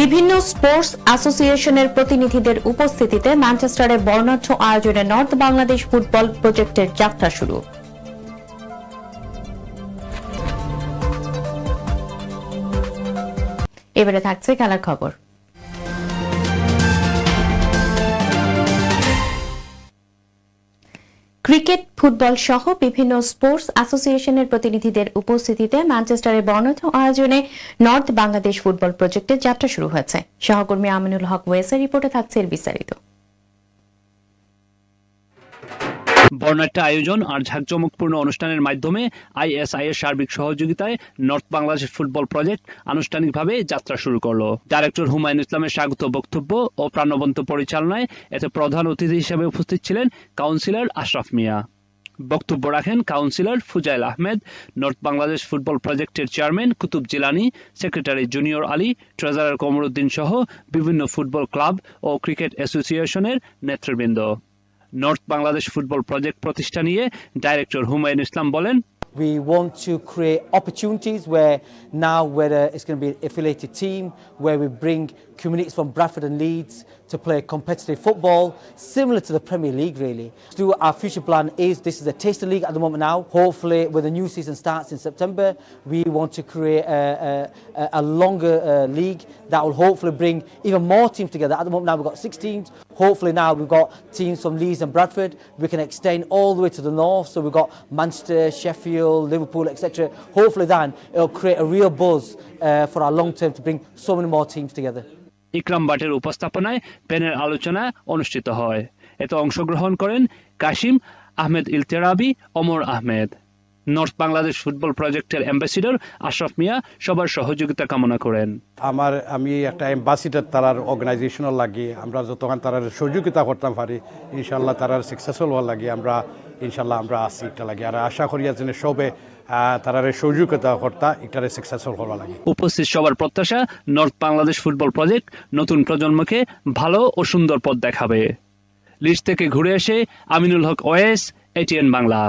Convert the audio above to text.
বিভিন্ন স্পোর্টস অ্যাসোসিয়েশনের প্রতিনিধিদের উপস্থিতিতে ম্যানচেস্টারে বর্ণাঢ্য আয়োজনে নর্থ বাংলাদেশ ফুটবল প্রজেক্টের যাত্রা শুরু। এবারে থাকছে খেলার খবর। ক্রিকেট, ফুটবল সহ বিভিন্ন স্পোর্টস অ্যাসোসিয়েশনের প্রতিনিধিদের উপস্থিতিতে ম্যানচেস্টারের বর্ণাঢ্য আয়োজনে নর্থ বাংলাদেশ ফুটবল প্রজেক্টের যাত্রা শুরু হয়েছে। সহকর্মী আমিনুল হক ওয়েসের রিপোর্টে থাকছে এর বিস্তারিত। বর্ণাঢ্য আয়োজন আর ঝাঁকজমকপূর্ণ অনুষ্ঠানের মাধ্যমে আইএসআই এর সার্বিক সহযোগিতায় নর্থ বাংলাদেশ ফুটবল প্রজেক্ট আনুষ্ঠানিকভাবে যাত্রা শুরু করল। ডাইরেক্টর হুমায়ুন ইসলামের স্বাগত বক্তব্য ও প্রাণবন্ত পরিচালনায় এতে প্রধান অতিথি হিসেবে উপস্থিত ছিলেন কাউন্সিলর আশরাফ মিয়া। বক্তব্য রাখেন councillor Fujail Ahmed, North Bangladesh football প্রজেক্টের chairman Qutub Jilani, secretary junior Ali, treasurer Kamruddin সহ বিভিন্ন ফুটবল ক্লাব ও ক্রিকেট অ্যাসোসিয়েশনের নেতৃবৃন্দ। নর্থ বাংলাদেশ ফুটবল প্রজেক্ট প্রতিষ্ঠা নিয়ে ডাইরেক্টর হুমায়ুন ইসলাম বলেন We want to create opportunities where now whether it's going to be an affiliated team, where we bring communities from Bradford and Leeds to play competitive football, similar to the Premier League really. So our future plan is this is a taster league at the moment now. Hopefully when the new season starts in September, we want to create a, a, a longer uh, league that will hopefully bring even more teams together. At the moment now we've got six teams. Hopefully now we've got teams from Leeds and Bradford. We can extend all the way to the north. So we've got Manchester, Sheffield, Liverpool, etc. Hopefully then it'll create a real buzz uh, for our long term to bring so many more teams together. ইকরাম বাটের উপস্থাপনায় panel আলোচনা অনুষ্ঠিত হয় এতে অংশগ্রহণ করেন কাশিম আহমেদ ইলতেরাবি অমর Ahmed north Bangladesh football প্রজেক্টের ambassador Ashraf Mia সবার সহযোগিতা কামনা করেন। আমার আমি একটা অ্যাম্বাসিডার তারার অর্গানাইজেশনের লাগি। আমরা যতক্ষণ তারার সহযোগিতা করতাম পারি ইনশাল্লাহ তারার সাকসেসফুল হওয়ার লাগি। আমরা ইনশাল্লাহ আমরা আসি এটা লাগি। আর আশা করি যে সবে তারার সহযোগিতা কর্তা এটারে সাকসেসফুল হওয়ার লাগে। উপস্থিত সবার প্রত্যাশা নর্থ বাংলাদেশ ফুটবল প্রজেক্ট নতুন প্রজন্মকে ভালো ও সুন্দর পথ দেখাবে। লিস্ট থেকে ঘুরে এসে আমিনুল হক ওয়েস এটিএন বাংলা